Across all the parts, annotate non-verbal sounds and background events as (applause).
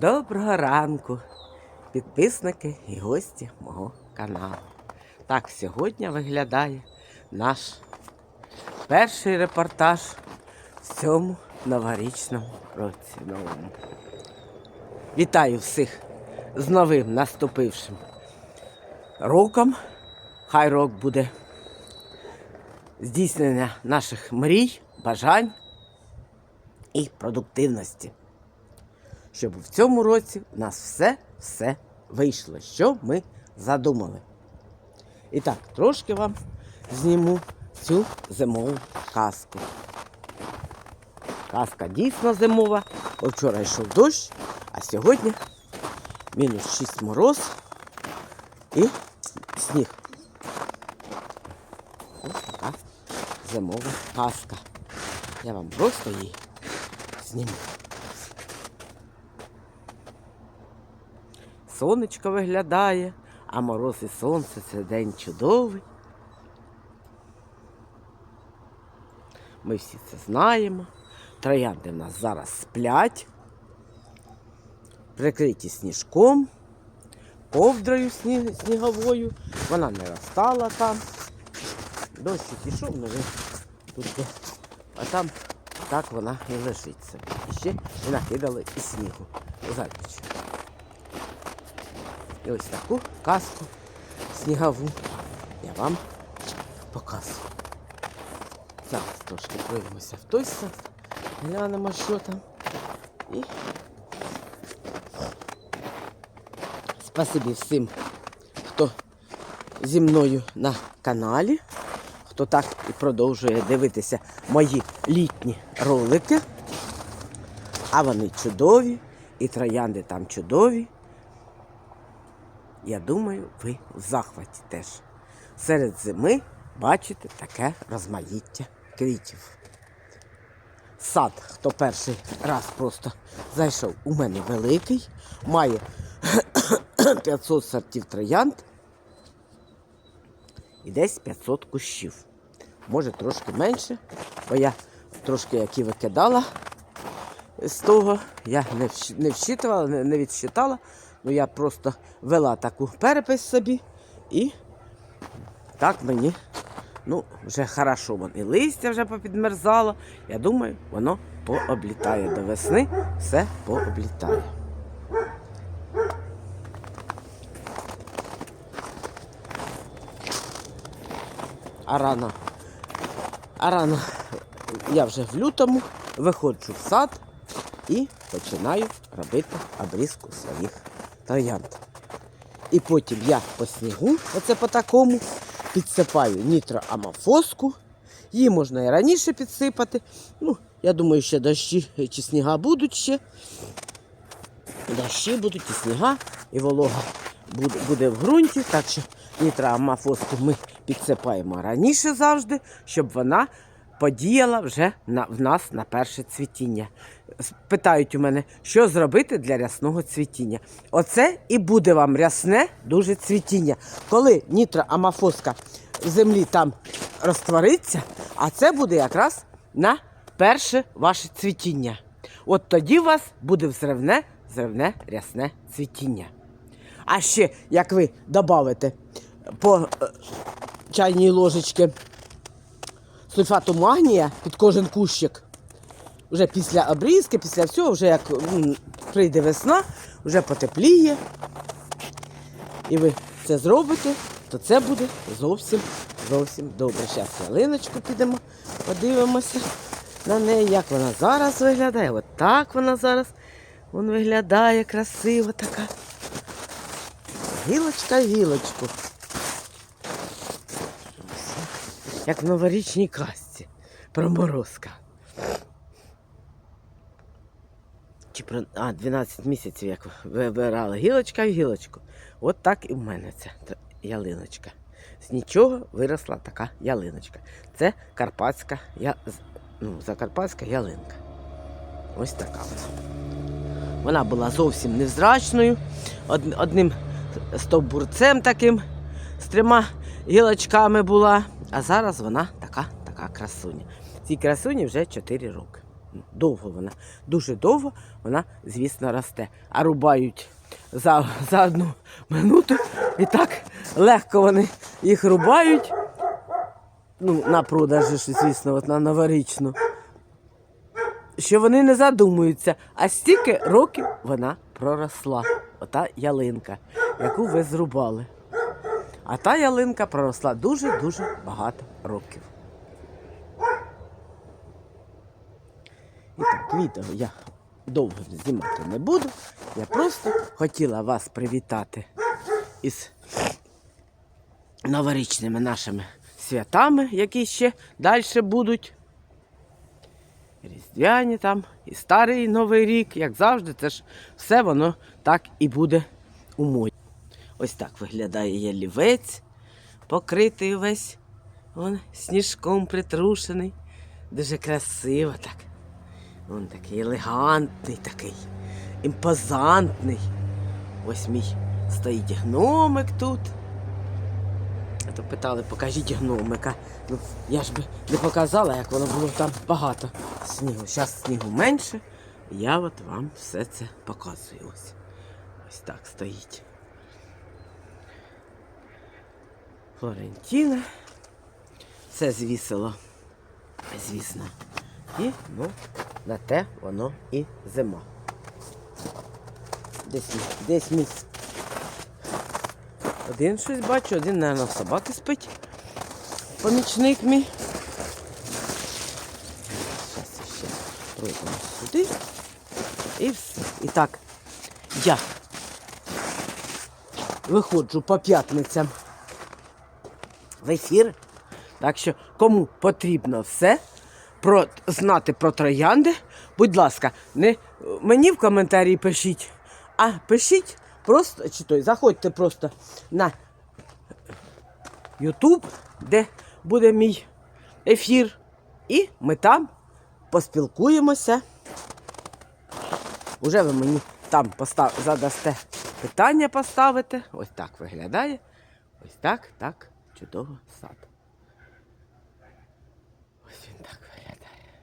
Доброго ранку, підписники і гості мого каналу. Так сьогодні виглядає наш перший репортаж в цьому новорічному році новому. Вітаю всіх з новим наступившим роком. Хай рок буде здійснення наших мрій, бажань і продуктивності щоб в цьому році у нас все-все вийшло, що ми задумали. І так, трошки вам зніму цю зимову казку. Казка дійсно зимова, вчора йшов дощ, а сьогодні мінус 6 мороз і сніг. Ось така зимова казка. Я вам просто її зніму. Сонечко виглядає, а мороз і сонце це день чудовий. Ми всі це знаємо. Троянди в нас зараз сплять, прикриті сніжком, ковдрою сні- сніговою. Вона не розстала там. Дощик ішов, ну тут. А там так вона і лежить собі. І ще накидали і снігу. Зайчик. І ось таку казку снігову я вам показую. Зараз трошки пройдемося в той сад, глянемо, що там. І спасибі всім, хто зі мною на каналі, хто так і продовжує дивитися мої літні ролики. А вони чудові, і троянди там чудові. Я думаю, ви в захваті теж. Серед зими бачите таке розмаїття квітів. Сад, хто перший раз просто зайшов, у мене великий, має (coughs) 500 сортів троянд і десь 500 кущів. Може трошки менше, бо я трошки які викидала з того, я не, не, не відсчитала. Ну я просто вела таку перепис собі і так мені ну, вже хорошо. Вон і листя вже попідмерзало. Я думаю, воно пооблітає до весни, все пооблітає. А рано, а рано я вже в лютому виходжу в сад і починаю робити обрізку своїх троянд. І потім я по снігу, оце по такому, підсипаю нітроамофоску. Її можна і раніше підсипати. Ну, я думаю, ще дощі чи сніга будуть ще. Дощі будуть і сніга, і волога буде, в ґрунті. Так що нітроамофоску ми підсипаємо раніше завжди, щоб вона подіяла вже на, в нас на перше цвітіння. Питають у мене, що зробити для рясного цвітіння. Оце і буде вам рясне дуже цвітіння. Коли нітроамофоска в землі там розтвориться, а це буде якраз на перше ваше цвітіння. От тоді у вас буде взривне, зривне рясне цвітіння. А ще, як ви додавите по е, чайній ложечці сульфату магнія під кожен кущик. Вже після обрізки, після всього, вже як прийде весна, вже потепліє. І ви це зробите, то це буде зовсім зовсім добре. Зараз ялиночку підемо, подивимося на неї, як вона зараз виглядає. От так вона зараз виглядає красиво така. Гілочка гілочку. Як в новорічній казці. Проморозка. Чи про... А, 12 місяців, як вибирали гілочка в гілочку. От так і в мене ця ялиночка. З нічого виросла така ялиночка. Це карпатська, я... ну, закарпатська ялинка. Ось така вона. Вона була зовсім невзрачною, од- одним стовбурцем таким, з трьома гілочками була. А зараз вона така, така красуня. Цій красуні вже 4 роки. Довго вона, дуже довго вона, звісно, росте. А рубають за, за одну минуту. І так легко вони їх рубають. Ну, на продаж, звісно, от на новорічну. Що вони не задумуються, а стільки років вона проросла. Ота ялинка, яку ви зрубали. А та ялинка проросла дуже-дуже багато років. І так, відео я довго знімати не буду. Я просто хотіла вас привітати із новорічними нашими святами, які ще далі будуть. Різдвяні там, і старий Новий рік, як завжди, це ж все воно так і буде у моді. Ось так виглядає ялівець, покритий весь вон, сніжком притрушений. Дуже красиво так. Він такий елегантний, такий, імпозантний. Ось мій стоїть гномик тут. А то питали, покажіть гномика. Ну, я ж би не показала, як воно було там багато снігу. Зараз снігу менше. Я от вам все це показую. Ось. Ось так стоїть. Флорентіна. Це звісило, звісно. І ну, на те воно і зима. Десь, десь мій один щось бачу, один, мабуть, собаки спить. Помічник мій. Зараз ще пройдемо сюди. І все. І так, я виходжу по п'ятницям в ефір. Так що, кому потрібно все про, знати про троянди, будь ласка, не мені в коментарі пишіть, а пишіть просто, чи той, заходьте просто на YouTube, де буде мій ефір, і ми там поспілкуємося. Уже ви мені там постав... задасте питання поставите. Ось так виглядає. Ось так, так, чудово сад. Ось він так виглядає.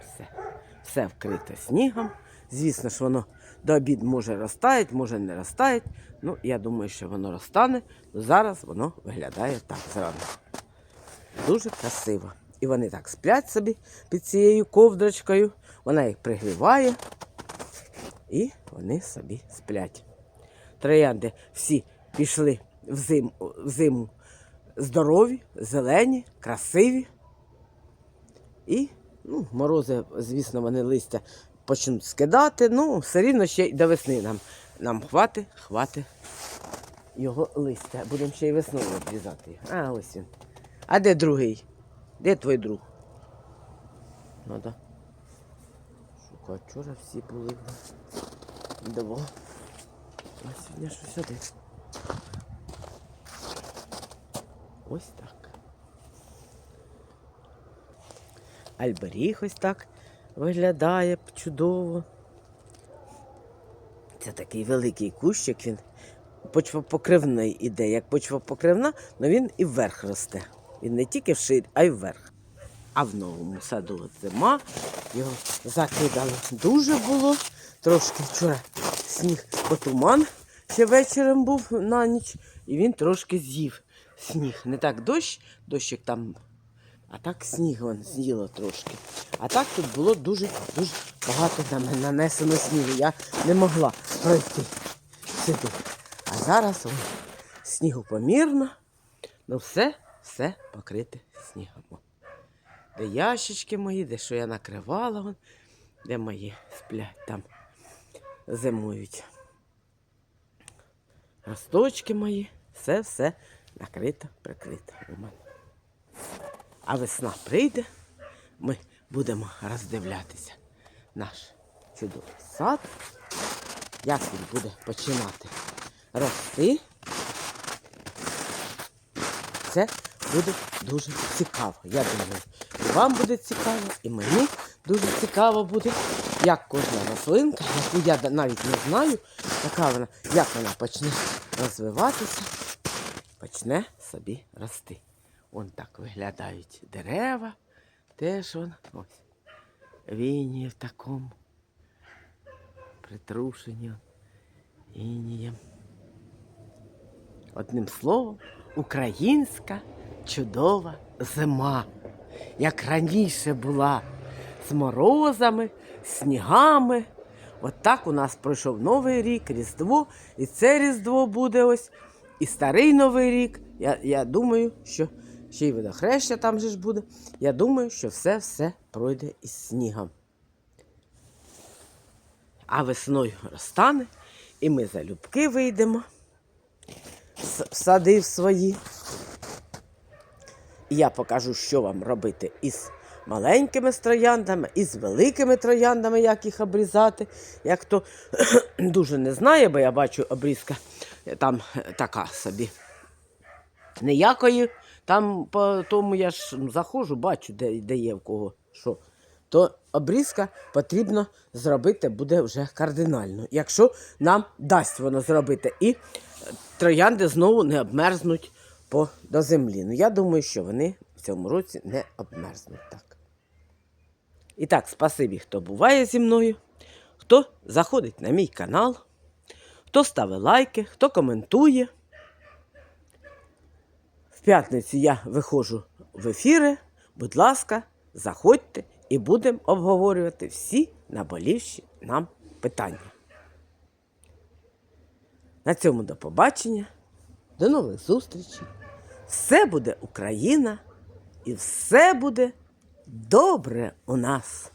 Все. Все вкрите снігом. Звісно ж, воно до обід може розтаять, може не розтаять. Ну, я думаю, що воно розтане. Ну, зараз воно виглядає так зранку. Дуже красиво. І вони так сплять собі під цією ковдрочкою. Вона їх пригріває. І вони собі сплять. Троянди всі пішли в зиму, в зиму здорові, зелені, красиві. І ну, морози, звісно, вони листя почнуть скидати. Ну, все рівно ще й до весни нам, нам хвати, хвати його листя. Будемо ще й весною обрізати. А, ось він. А де другий? Де твій друг? Надо. Шукати. Вчора всі були. Два. А сьогодні щось один. Ось так. Альберіг ось так виглядає чудово. Це такий великий кущик, він почвопокривний іде. Як почвопокривна, але він і вверх росте. Він не тільки вширь, а й вверх. А в новому саду зима. Його закидали дуже було. Трошки вчора сніг потуман ще вечором був на ніч, і він трошки з'їв сніг. Не так дощ, дощик там, а так сніг вон з'їло трошки. А так тут було дуже дуже багато нам нанесено снігу. Я не могла пройти сюди. А зараз вон, снігу помірно, ну все, все покрите снігом. Де ящички мої, де що я накривала, де мої сплять там зимують. Росточки мої, все-все накрито, прикрито у мене. А весна прийде, ми будемо роздивлятися наш чудовий сад, як він буде починати рости. Це буде дуже цікаво. Я думаю, і вам буде цікаво, і мені дуже цікаво буде, як кожна рослинка, яку я навіть не знаю, яка вона, як вона почне розвиватися, почне собі рости. Вон так виглядають дерева. Теж вон ось. Вінії в такому притрушенні інієм. Одним словом, українська чудова зима, як раніше була, з морозами, снігами. От так у нас пройшов Новий рік, Різдво, і це Різдво буде ось, і старий Новий рік. Я, я думаю, що ще й водохреща там же ж буде. Я думаю, що все-все пройде із снігом. А весною розтане, і ми залюбки вийдемо в сади в свої. І я покажу, що вам робити із маленькими трояндами, і з великими трояндами, як їх обрізати. Як хто (clears throat) дуже не знає, бо я бачу обрізка там така собі. Ніякої, там по тому я ж ну, заходжу, бачу, де, де є в кого що. То обрізка потрібно зробити буде вже кардинально, якщо нам дасть воно зробити. І е, троянди знову не обмерзнуть по, до землі. Ну, я думаю, що вони в цьому році не обмерзнуть так. І так, спасибі, хто буває зі мною, хто заходить на мій канал, хто ставить лайки, хто коментує. В п'ятницю я виходжу в ефіри. Будь ласка, заходьте і будемо обговорювати всі наболівші нам питання. На цьому до побачення. До нових зустрічей. Все буде Україна і все буде добре у нас.